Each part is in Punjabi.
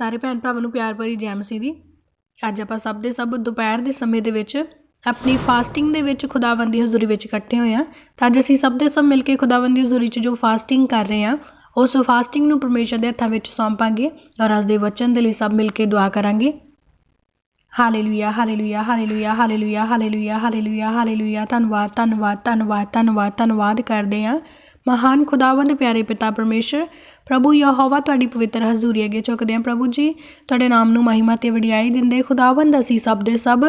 ਸਾਰੇ ਭੈਣ ਭਰਾਵਾਂ ਨੂੰ ਪਿਆਰ ਭਰੀ ਜੈ ਮਸੀਹ ਦੀ। ਅੱਜ ਆਪਾਂ ਸਭ ਦੇ ਸਭ ਦੁਪਹਿਰ ਦੇ ਸਮੇਂ ਦੇ ਵਿੱਚ ਆਪਣੀ ਫਾਸਟਿੰਗ ਦੇ ਵਿੱਚ ਖੁਦਾਵੰਦ ਦੀ ਹਜ਼ੂਰੀ ਵਿੱਚ ਇਕੱਠੇ ਹੋਏ ਹਾਂ। ਤਾਂ ਅੱਜ ਅਸੀਂ ਸਭ ਦੇ ਸਭ ਮਿਲ ਕੇ ਖੁਦਾਵੰਦ ਦੀ ਹਜ਼ੂਰੀ 'ਚ ਜੋ ਫਾਸਟਿੰਗ ਕਰ ਰਹੇ ਹਾਂ, ਉਸ ਫਾਸਟਿੰਗ ਨੂੰ ਪਰਮੇਸ਼ਰ ਦੇ ਹੱਥਾਂ ਵਿੱਚ ਸੌਂਪਾਂਗੇ ਔਰ ਅੱਜ ਦੇ ਵਚਨ ਦੇ ਲਈ ਸਭ ਮਿਲ ਕੇ ਦੁਆ ਕਰਾਂਗੇ। Hallelujah hallelujah hallelujah hallelujah hallelujah hallelujah hallelujah ਧੰਨਵਾਦ ਧੰਨਵਾਦ ਧੰਨਵਾਦ ਧੰਨਵਾਦ ਧੰਨਵਾਦ ਕਰਦੇ ਹਾਂ। ਮਹਾਨ ਖੁਦਾਵੰਦ ਪਿਆਰੇ ਪਿਤਾ ਪਰਮੇਸ਼ਰ ਪ੍ਰਭੂ ਯਹੋਵਾ ਤੁਹਾਡੀ ਪਵਿੱਤਰ ਹਜ਼ੂਰੀ ਅੱਗੇ ਝੁਕਦੇ ਹਾਂ। ਪ੍ਰਭੂ ਜੀ, ਤੁਹਾਡੇ ਨਾਮ ਨੂੰ ਮਹਿਮਾ ਤੇ ਵਡਿਆਈ ਦਿੰਦੇ ਖੁਦਾਵੰਦ, ਅਸੀਂ ਸਭ ਦੇ ਸਭ।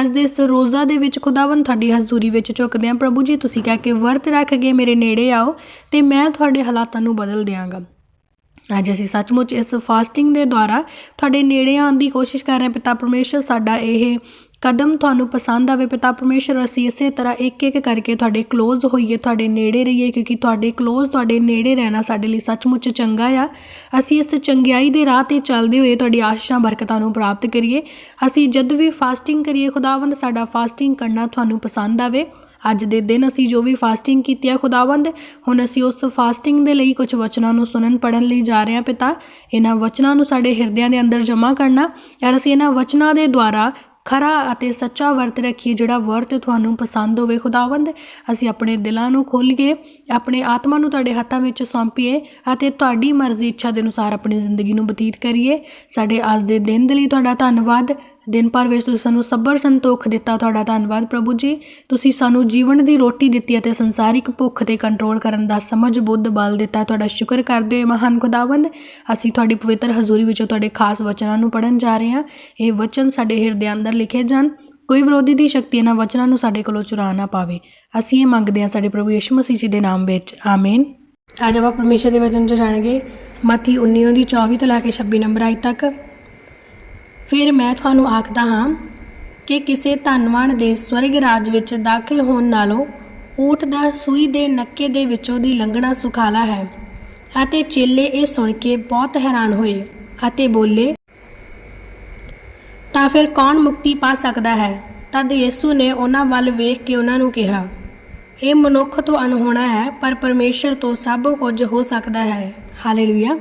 ਅੱਜ ਦੇ ਇਸ ਰੋਜ਼ਾ ਦੇ ਵਿੱਚ ਖੁਦਾਵੰਦ ਤੁਹਾਡੀ ਹਜ਼ੂਰੀ ਵਿੱਚ ਝੁਕਦੇ ਹਾਂ। ਪ੍ਰਭੂ ਜੀ, ਤੁਸੀਂ ਕਹਿ ਕੇ ਵਰਤ ਰੱਖ ਕੇ ਮੇਰੇ ਨੇੜੇ ਆਓ ਤੇ ਮੈਂ ਤੁਹਾਡੇ ਹਾਲਾਤਾਂ ਨੂੰ ਬਦਲ ਦਿਆਂਗਾ। ਅੱਜ ਅਸੀਂ ਸੱਚਮੁੱਚ ਇਸ ਫਾਸਟਿੰਗ ਦੇ ਦੁਆਰਾ ਤੁਹਾਡੇ ਨੇੜੇ ਆਉਣ ਦੀ ਕੋਸ਼ਿਸ਼ ਕਰ ਰਹੇ ਹਾਂ। ਪਿਤਾ ਪਰਮੇਸ਼ਰ, ਸਾਡਾ ਇਹ ਕਦਮ ਤੁਹਾਨੂੰ ਪਸੰਦ ਆਵੇ, ਪਿਤਾ ਪਰਮੇਸ਼ਰ, ਅਸੀਂ ਇਸੇ ਤਰ੍ਹਾਂ ਇੱਕ ਇੱਕ ਕਰਕੇ ਤੁਹਾਡੇ ਕਲੋਜ਼ ਹੋਈਏ, ਤੁਹਾਡੇ ਨੇੜੇ ਰਹੀਏ, ਕਿਉਂਕਿ ਤੁਹਾਡੇ ਕਲੋਜ਼ ਤੁਹਾਡੇ ਨੇੜੇ ਰਹਿਣਾ ਸਾਡੇ ਲਈ ਸੱਚਮੁੱਚ ਚੰਗਾ ਆ। ਅਸੀਂ ਇਸ ਚੰਗਿਆਈ ਦੇ ਰਾਹ ਤੇ ਚੱਲਦੇ ਹੋਏ ਤੁਹਾਡੀ ਆਸ਼ੀਸ਼ਾਂ ਬਰਕਤਾਂ ਨੂੰ ਪ੍ਰਾਪਤ ਕਰੀਏ। ਅਸੀਂ ਜਦ ਵੀ ਫਾਸਟਿੰਗ ਕਰੀਏ, ਖੁਦਾਵੰਦ, ਸਾਡਾ ਫਾਸਟਿੰਗ ਕਰਨਾ ਤੁਹਾਨੂੰ ਪਸੰਦ ਆਵੇ। ਅੱਜ ਦੇ ਦਿਨ ਅਸੀਂ ਜੋ ਵੀ ਫਾਸਟਿੰਗ ਕੀਤੀ ਹੈ ਖੁਦਾਵੰਦ, ਹੁਣ ਅਸੀਂ ਉਸ ਫਾਸਟਿੰਗ ਦੇ ਲਈ ਕੁਝ ਵਚਨਾਂ ਨੂੰ ਸੁਣਨ ਪੜਨ ਲਈ ਜਾ ਰਹੇ ਹਾਂ, ਪਿਤਾ। ਇਹਨਾਂ ਵਚਨਾਂ ਨੂੰ ਸਾਡੇ ਹਿਰਦਿਆਂ ਦੇ ਅੰਦਰ ਜਮ੍ਹਾਂ ਕਰਨਾ ਯਾਰ ਅਸੀਂ ਇਹਨਾਂ ਵਚਨਾਂ ਦੇ ਦੁਆਰਾ ਖਰਾ ਅਤੇ ਸੱਚਾ ਵਰਤ ਰੱਖੀਏ, ਜਿਹੜਾ ਵਰਤ ਤੁਹਾਨੂੰ ਪਸੰਦ ਹੋਵੇ, ਖੁਦਾਵੰਦ, ਅਸੀਂ ਆਪਣੇ ਦਿਲਾਂ ਨੂੰ ਖੋਲ੍ਹੀਏ ਆਪਣੇ ਆਤਮਾ ਨੂੰ ਤੁਹਾਡੇ ਹੱਥਾਂ ਵਿੱਚ ਸੌਂਪੀਏ ਅਤੇ ਤੁਹਾਡੀ ਮਰਜ਼ੀ ਇੱਛਾ ਦੇ ਅਨੁਸਾਰ ਆਪਣੀ ਜ਼ਿੰਦਗੀ ਨੂੰ ਬਤੀਤ ਕਰੀਏ। ਸਾਡੇ ਅੱਜ ਦੇ ਦਿਨ ਦੇ ਲਈ ਤੁਹਾਡਾ ਧੰਨਵਾਦ। ਦਿਨ ਭਰ ਵਿੱਚ ਤੁਸੀਂ ਸਾਨੂੰ ਸਬਰ ਸੰਤੋਖ ਦਿੱਤਾ, ਤੁਹਾਡਾ ਧੰਨਵਾਦ ਪ੍ਰਭੂ ਜੀ। ਤੁਸੀਂ ਸਾਨੂੰ ਜੀਵਨ ਦੀ ਰੋਟੀ ਦਿੱਤੀ ਅਤੇ ਸੰਸਾਰਿਕ ਭੁੱਖ ਤੇ ਕੰਟਰੋਲ ਕਰਨ ਦਾ ਸਮਝ, ਬੁੱਧ, ਬਲ ਦਿੱਤਾ। ਤੁਹਾਡਾ ਸ਼ੁਕਰ ਕਰਦੇ ਹੋਏ ਮਹਾਨ ਖੁਦਾਵੰਦ, ਅਸੀਂ ਤੁਹਾਡੀ ਪਵਿੱਤਰ ਹਜ਼ੂਰੀ ਵਿੱਚੋਂ ਤੁਹਾਡੇ ਖਾਸ ਵਚਨਾਂ ਨੂੰ ਪੜਨ ਜਾ ਰਹੇ ਹਾਂ। ਇਹ ਵਚਨ ਸਾਡੇ ਹਿਰਦਿਆਂ ਅੰਦਰ ਲਿਖੇ ਜਾਣ। ਕੋਈ ਵਿਰੋਧੀ ਦੀ ਸ਼ਕਤੀ ਇਹਨਾਂ ਵਚਨਾਂ ਨੂੰ ਸਾਡੇ ਕੋਲੋਂ ਚੁਰਾ ਨਾ ਪਾਵੇ। ਅਸੀਂ ਇਹ ਮੰਗਦੇ ਹਾਂ ਸਾਡੇ ਪ੍ਰਭੂ ਯਿਸੂ ਮਸੀਹ ਜੀ ਦੇ ਨਾਮ ਵਿੱਚ। ਆਮੇਨ। ਅੱਜ ਆਪਾਂ ਪਰਮੇਸ਼ਰ ਦੇ ਵਚਨ 'ਚ ਜਾਣਗੇ। ਮਤੀ 19 ਦੀ 24 ਤੋਂ ਲੈ ਕੇ 26 ਨੰਬਰ ਆਇ ਤੱਕ। ਫਿਰ ਮੈਂ ਤੁਹਾਨੂੰ ਆਖਦਾ ਹਾਂ ਕਿ ਕਿਸੇ ਧਨਵਾਨ ਦੇ ਸਵਰਗ ਰਾਜ ਵਿੱਚ ਦਾਖਲ ਹੋਣ ਨਾਲੋਂ ਊਠ ਦਾ ਸੂਈ ਦੇ ਨੱਕੇ ਦੇ ਵਿੱਚੋਂ ਦੀ ਲੰਘਣਾ ਸੁਖਾਲਾ ਹੈ ਅਤੇ ਚੇਲੇ ਇਹ ਸੁਣ ਕੇ ਬਹੁਤ ਹੈਰਾਨ ਹੋਏ ਅਤੇ ਬੋਲੇ, ਤਾਂ ਫਿਰ ਕੌਣ ਮੁਕਤੀ ਪਾ ਸਕਦਾ ਹੈ? ਤਦ ਯਿਸੂ ਨੇ ਉਹਨਾਂ ਵੱਲ ਵੇਖ ਕੇ ਉਹਨਾਂ ਨੂੰ ਕਿਹਾ, ਇਹ ਮਨੁੱਖ ਤੋਂ ਅਣਹੋਣਾ ਹੈ, ਪਰ ਪਰਮੇਸ਼ਰ ਤੋਂ ਸਭ ਕੁਝ ਹੋ ਸਕਦਾ ਹੈ। ਹਾਲੇਲੂਇਆ।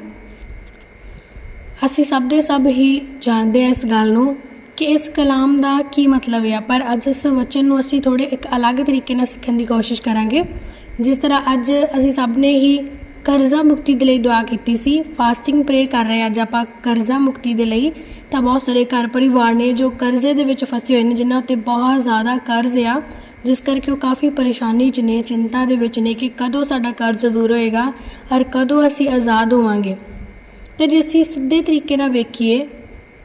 ਅਸੀਂ ਸਭ ਦੇ ਸਭ ਹੀ ਜਾਣਦੇ ਹਾਂ ਇਸ ਗੱਲ ਨੂੰ ਕਿ ਇਸ ਕਲਾਮ ਦਾ ਕੀ ਮਤਲਬ ਹੈ ਪਰ ਅੱਜ ਇਸ ਵਚਨ ਨੂੰ ਅਸੀਂ ਥੋੜੇ ਇੱਕ ਅਲੱਗ ਤਰੀਕੇ ਨਾਲ ਸਿੱਖਣ ਦੀ ਕੋਸ਼ਿਸ਼ ਕਰਾਂਗੇ। ਜਿਸ ਤਰ੍ਹਾਂ ਅੱਜ ਅਸੀਂ ਸਭ ਨੇ ਹੀ ਕਰਜ਼ਾ ਮੁਕਤੀ ਦੇ ਲਈ ਦੁਆ ਕੀਤੀ ਸੀ। ਫਾਸਟਿੰਗ ਪ੍ਰੇਅਰ ਕਰ ਰਹੇ ਅੱਜ ਆਪਾਂ ਕਰਜ਼ਾ ਮੁਕਤੀ ਦੇ ਲਈ ਤਾਂ ਬਹੁਤ ਸਾਰੇ ਘਰ ਪਰਿਵਾਰ ਨੇ ਜੋ ਕਰਜ਼ੇ ਦੇ ਵਿੱਚ ਫਸੇ ਹੋਏ ਨੇ, ਜਿਨ੍ਹਾਂ ਉੱਤੇ ਬਹੁਤ ਜ਼ਿਆਦਾ ਕਰਜ਼ ਆ, ਜਿਸ ਕਰਕੇ ਉਹ ਕਾਫੀ ਪਰੇਸ਼ਾਨੀ 'ਚ ਨੇ, ਚਿੰਤਾ ਦੇ ਵਿੱਚ ਨੇ ਕਿ ਕਦੋਂ ਸਾਡਾ ਕਰਜ਼ ਦੂਰ ਹੋਏਗਾ ਔਰ ਕਦੋਂ ਅਸੀਂ ਆਜ਼ਾਦ ਹੋਵਾਂਗੇ। ਤੇ ਜੇ ਅਸੀਂ ਸਿੱਧੇ ਤਰੀਕੇ ਨਾਲ ਵੇਖੀਏ,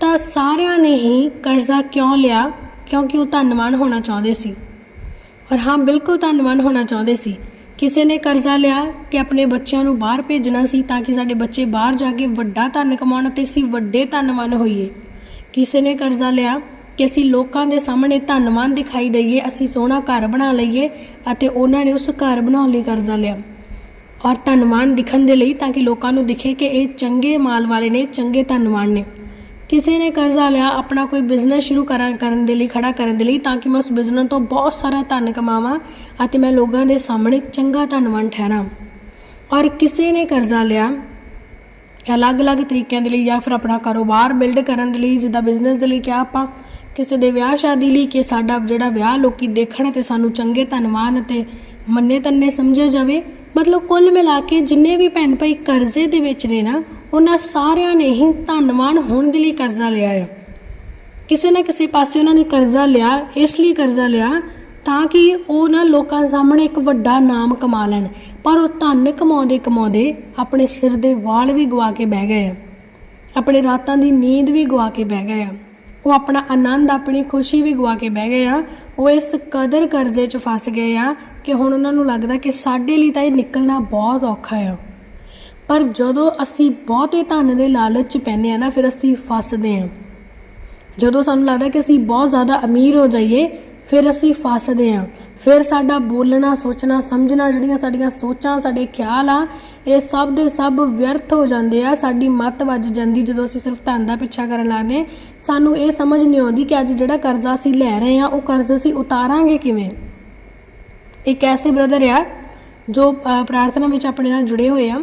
ਤਾਂ ਸਾਰਿਆਂ ਨੇ ਹੀ ਕਰਜ਼ਾ ਕਿਉਂ ਲਿਆ? ਕਿਉਂਕਿ ਉਹ ਧੰਨਵਾਨ ਹੋਣਾ ਚਾਹੁੰਦੇ ਸੀ। ਔਰ ਹਾਂ, ਬਿਲਕੁਲ ਧੰਨਵਾਨ ਹੋਣਾ ਚਾਹੁੰਦੇ ਸੀ। ਕਿਸੇ ਨੇ ਕਰਜ਼ਾ ਲਿਆ ਕਿ ਆਪਣੇ ਬੱਚਿਆਂ ਨੂੰ ਬਾਹਰ ਭੇਜਣਾ ਸੀ ਤਾਂ ਕਿ ਸਾਡੇ ਬੱਚੇ ਬਾਹਰ ਜਾ ਕੇ ਵੱਡਾ ਧਨ ਕਮਾਉਣ ਅਤੇ ਅਸੀਂ ਵੱਡੇ ਧੰਨਵਾਨ ਹੋਈਏ। ਕਿਸੇ ਨੇ ਕਰਜ਼ਾ ਲਿਆ ਕਿ ਅਸੀਂ ਲੋਕਾਂ ਦੇ ਸਾਹਮਣੇ ਧੰਨਵਾਨ ਦਿਖਾਈ ਦਈਏ, ਅਸੀਂ ਸੋਹਣਾ ਘਰ ਬਣਾ ਲਈਏ ਅਤੇ ਉਹਨਾਂ ਨੇ ਉਸ ਘਰ ਬਣਾਉਣ ਲਈ ਕਰਜ਼ਾ ਲਿਆ। ਔਰ ਧੰਨਵਾਨ ਦਿਖਣ ਦੇ ਲਈ ਤਾਂ ਕਿ ਲੋਕਾਂ ਨੂੰ ਦਿਖੇ ਕਿ ਇਹ ਚੰਗੇ ਮਾਲ ਵਾਲੇ ਨੇ, ਚੰਗੇ ਧੰਨਵਾਨ ਨੇ। ਕਿਸੇ ਨੇ ਕਰਜ਼ਾ ਲਿਆ, ਆਪਣਾ ਕੋਈ ਬਿਜ਼ਨਸ ਸ਼ੁਰੂ ਕਰਾਂ, ਕਰਨ ਦੇ ਲਈ, ਖੜਾ ਕਰਨ ਦੇ ਲਈ ਤਾਂ ਕਿ ਮੈਂ ਉਸ ਬਿਜ਼ਨਸ ਤੋਂ ਬਹੁਤ ਸਾਰਾ ਧਨ ਕਮਾਵਾਂ ਅਤੇ ਮੈਂ ਲੋਕਾਂ ਦੇ ਸਾਹਮਣੇ ਚੰਗਾ ਧੰਨਵਾਨ ਠਹਿਰਾਂ। ਔਰ ਕਿਸੇ ਨੇ ਕਰਜ਼ਾ ਲਿਆ ਅਲੱਗ-ਅਲੱਗ ਤਰੀਕਿਆਂ ਦੇ ਲਈ ਜਾਂ ਫਿਰ ਆਪਣਾ ਕਾਰੋਬਾਰ ਬਿਲਡ ਕਰਨ ਦੇ ਲਈ, ਜਿੱਦਾਂ ਬਿਜ਼ਨਸ ਦੇ ਲਈ ਕਿਹਾ ਆਪਾਂ, ਕਿਸੇ ਦੇ ਵਿਆਹ ਸ਼ਾਦੀ ਲਈ ਕਿ ਸਾਡਾ ਜਿਹੜਾ ਵਿਆਹ ਲੋਕੀ ਦੇਖਣ ਤੇ ਸਾਨੂੰ ਚੰਗੇ ਧੰਨਵਾਨ ਅਤੇ ਮੰਨੇ ਤੰਨੇ ਸਮਝਿਆ ਜਾਵੇ ਮਤਲਬ ਕੁੱਲ ਮਿਲਾ ਕੇ ਜਿੰਨੇ ਵੀ ਭੈਣ ਭਾਈ ਕਰਜ਼ੇ ਦੇ ਵਿੱਚ ਨੇ ਨਾ, ਉਹਨਾਂ ਸਾਰਿਆਂ ਨੇ ਹੀ ਧੰਨਵਾਨ ਹੋਣ ਦੇ ਲਈ ਕਰਜ਼ਾ ਲਿਆ ਹੈ ਕਿਸੇ ਨਾ ਕਿਸੇ ਪਾਸੇ ਉਹਨਾਂ ਨੇ ਕਰਜ਼ਾ ਲਿਆ, ਇਸ ਲਈ ਕਰਜ਼ਾ ਲਿਆ ਤਾਂ ਕਿ ਉਹ ਨਾ ਲੋਕਾਂ ਸਾਹਮਣੇ ਇੱਕ ਵੱਡਾ ਨਾਮ ਕਮਾ ਲੈਣ, ਪਰ ਉਹ ਧਨ ਕਮਾਉਂਦੇ ਕਮਾਉਂਦੇ ਆਪਣੇ ਸਿਰ ਦੇ ਵਾਲ ਵੀ ਗਵਾ ਕੇ ਬਹਿ ਗਏ ਆ। ਆਪਣੇ ਰਾਤਾਂ ਦੀ ਨੀਂਦ ਵੀ ਗਵਾ ਕੇ ਬਹਿ ਗਏ ਆ। ਉਹ ਆਪਣਾ ਆਨੰਦ, ਆਪਣੀ ਖੁਸ਼ੀ ਵੀ ਗਵਾ ਕੇ ਬਹਿ ਗਏ ਆ। ਉਹ ਇਸ ਕਦਰ ਕਰਜ਼ੇ 'ਚ ਫਸ ਗਏ ਆ ਕਿ ਹੁਣ ਉਹਨਾਂ ਨੂੰ ਲੱਗਦਾ ਕਿ ਸਾਡੇ ਲਈ ਤਾਂ ਇਹ ਨਿਕਲਣਾ ਬਹੁਤ ਔਖਾ ਆ। ਪਰ ਜਦੋਂ ਅਸੀਂ ਬਹੁਤੇ ਧਨ ਦੇ ਲਾਲਚ 'ਚ ਪੈਂਦੇ ਆ ਨਾ, ਫਿਰ ਅਸੀਂ ਫਸਦੇ ਆ। ਜਦੋਂ ਸਾਨੂੰ ਲੱਗਦਾ ਕਿ ਅਸੀਂ ਬਹੁਤ ਜ਼ਿਆਦਾ ਅਮੀਰ ਹੋ ਜਾਈਏ, ਫਿਰ ਅਸੀਂ ਫਸਦੇ ਆ। ਫਿਰ ਸਾਡਾ ਬੋਲਣਾ, ਸੋਚਣਾ, ਸਮਝਣਾ, ਜਿਹੜੀਆਂ ਸਾਡੀਆਂ ਸੋਚਾਂ, ਸਾਡੇ ਖਿਆਲ ਆ, ਇਹ ਸਭ ਦੇ ਸਭ ਵਿਅਰਥ ਹੋ ਜਾਂਦੇ ਆ। ਸਾਡੀ ਮੱਤ ਵੱਜ ਜਾਂਦੀ ਜਦੋਂ ਅਸੀਂ ਸਿਰਫ ਧਨ ਦਾ ਪਿੱਛਾ ਕਰਨ ਲੱਗਦੇ ਸਾਨੂੰ ਇਹ ਸਮਝ ਨਹੀਂ ਆਉਂਦੀ ਕਿ ਅੱਜ ਜਿਹੜਾ ਕਰਜ਼ਾ ਅਸੀਂ ਲੈ ਰਹੇ ਆ, ਉਹ ਕਰਜ਼ਾ ਅਸੀਂ ਉਤਾਰਾਂਗੇ ਕਿਵੇਂ? ਇੱਕ ਐਸੇ ਬ੍ਰਦਰ ਆ ਜੋ ਪ੍ਰਾਰਥਨਾ ਵਿੱਚ ਆਪਣੇ ਨਾਲ ਜੁੜੇ ਹੋਏ ਆ,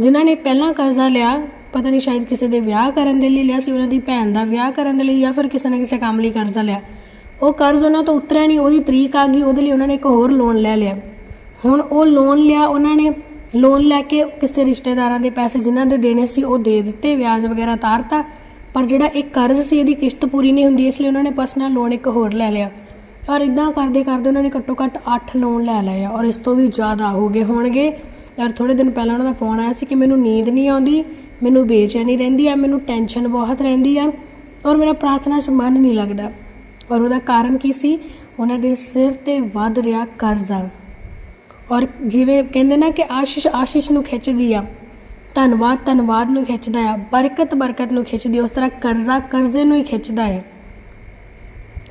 ਜਿਨ੍ਹਾਂ ਨੇ ਪਹਿਲਾਂ ਕਰਜ਼ਾ ਲਿਆ, ਪਤਾ ਨਹੀਂ ਸ਼ਾਇਦ ਕਿਸੇ ਦੇ ਵਿਆਹ ਕਰਨ ਦੇ ਲਈ ਲਿਆ ਸੀ, ਉਹਨਾਂ ਦੀ ਭੈਣ ਦਾ ਵਿਆਹ ਕਰਨ ਦੇ ਲਈ ਜਾਂ ਫਿਰ ਕਿਸੇ ਨਾ ਕਿਸੇ ਕੰਮ ਲਈ ਕਰਜ਼ਾ ਲਿਆ। ਉਹ ਕਰਜ਼ ਉਹਨਾਂ ਤੋਂ ਉਤਰਿਆ ਨਹੀਂ, ਉਹਦੀ ਤਰੀਕ ਆ ਗਈ, ਉਹਦੇ ਲਈ ਉਹਨਾਂ ਨੇ ਇੱਕ ਹੋਰ ਲੋਨ ਲੈ ਲਿਆ। ਹੁਣ ਉਹ ਲੋਨ ਲਿਆ, ਉਹਨਾਂ ਨੇ ਲੋਨ ਲੈ ਕੇ ਕਿਸੇ ਰਿਸ਼ਤੇਦਾਰਾਂ ਦੇ ਪੈਸੇ ਜਿਨ੍ਹਾਂ ਦੇ ਦੇਣੇ ਸੀ, ਉਹ ਦੇ ਦਿੱਤੇ, ਵਿਆਜ ਵਗੈਰਾ ਤਾਰਤਾ, ਪਰ ਜਿਹੜਾ ਇੱਕ ਕਰਜ਼ ਸੀ, ਇਹਦੀ ਕਿਸ਼ਤ ਪੂਰੀ ਨਹੀਂ ਹੁੰਦੀ, ਇਸ ਲਈ ਉਹਨਾਂ ਨੇ ਪਰਸਨਲ ਲੋਨ ਇੱਕ ਹੋਰ ਲੈ ਲਿਆ। ਔਰ ਇਦਾਂ ਕਰਦੇ ਕਰਦੇ ਉਹਨਾਂ ਨੇ ਘੱਟੋ ਘੱਟ 8 ਲੋਨ ਲੈ ਲਏ ਆ ਔਰ ਇਸ ਤੋਂ ਵੀ ਜ਼ਿਆਦਾ ਹੋ ਗਏ ਹੋਣਗੇ। ਔਰ ਥੋੜੇ ਦਿਨ ਪਹਿਲਾਂ ਉਹਨਾਂ ਦਾ ਫੋਨ ਆਇਆ ਸੀ ਕਿ ਮੈਨੂੰ ਨੀਂਦ ਨਹੀਂ ਆਉਂਦੀ, ਮੈਨੂੰ ਬੇਚੈਨੀ ਰਹਿੰਦੀ ਆ, ਮੈਨੂੰ ਟੈਨਸ਼ਨ ਬਹੁਤ ਰਹਿੰਦੀ ਆ ਔਰ ਮੇਰਾ ਪ੍ਰਾਰਥਨਾ 'ਚ ਮਨ ਨਹੀਂ ਲੱਗਦਾ। ਔਰ ਉਹਦਾ ਕਾਰਨ ਕੀ ਸੀ? ਉਹਨਾਂ ਦੇ ਸਿਰ ਤੇ ਵੱਧ ਰਿਹਾ ਕਰਜ਼ਾ। ਔਰ ਜਿਵੇਂ ਕਹਿੰਦੇ ਨਾ ਕਿ ਆਸ਼ੀਸ਼ ਆਸ਼ੀਸ਼ ਨੂੰ ਖਿੱਚਦੀ ਆ, ਧੰਨਵਾਦ ਧੰਨਵਾਦ ਨੂੰ ਖਿੱਚਦਾ ਆ, ਬਰਕਤ ਬਰਕਤ ਨੂੰ ਖਿੱਚਦੀ ਉਸ ਤਰ੍ਹਾਂ ਕਰਜ਼ਾ ਕਰਜ਼ੇ ਨੂੰ ਹੀ ਖਿੱਚਦਾ ਹੈ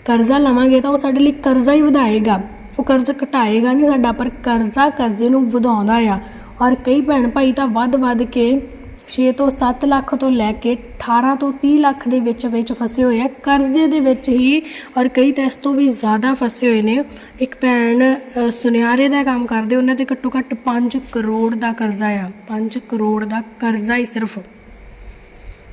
ਕਰਜ਼ਾ ਲਵਾਂਗੇ ਤਾਂ ਉਹ ਸਾਡੇ ਲਈ ਕਰਜ਼ਾ ਹੀ ਵਧਾਏਗਾ। ਉਹ ਕਰਜ਼ਾ ਘਟਾਏਗਾ ਨਹੀਂ ਸਾਡਾ, ਪਰ ਕਰਜ਼ਾ ਕਰਜ਼ੇ ਨੂੰ ਵਧਾਉਂਦਾ ਆ। ਔਰ ਕਈ ਭੈਣ ਭਾਈ ਤਾਂ ਵੱਧ ਵੱਧ ਕੇ 6 ਤੋਂ 7 ਲੱਖ ਤੋਂ ਲੈ ਕੇ 18 ਤੋਂ 30 ਲੱਖ ਦੇ ਵਿੱਚ ਵਿੱਚ ਫਸੇ ਹੋਏ ਆ। ਕਰਜ਼ੇ ਦੇ ਵਿੱਚ ਹੀ ਔਰ ਕਈ ਤਾਂ ਇਸ ਤੋਂ ਵੀ ਜ਼ਿਆਦਾ ਫਸੇ ਹੋਏ ਨੇ। ਇੱਕ ਭੈਣ ਸੁਨਿਆਰੇ ਦਾ ਕੰਮ ਕਰਦੇ, ਉਹਨਾਂ ਤੇ ਘੱਟੋ ਘੱਟ 5 ਕਰੋੜ ਦਾ ਕਰਜ਼ਾ ਆ। 5 ਕਰੋੜ ਦਾ ਕਰਜ਼ਾ ਹੀ ਸਿਰਫ।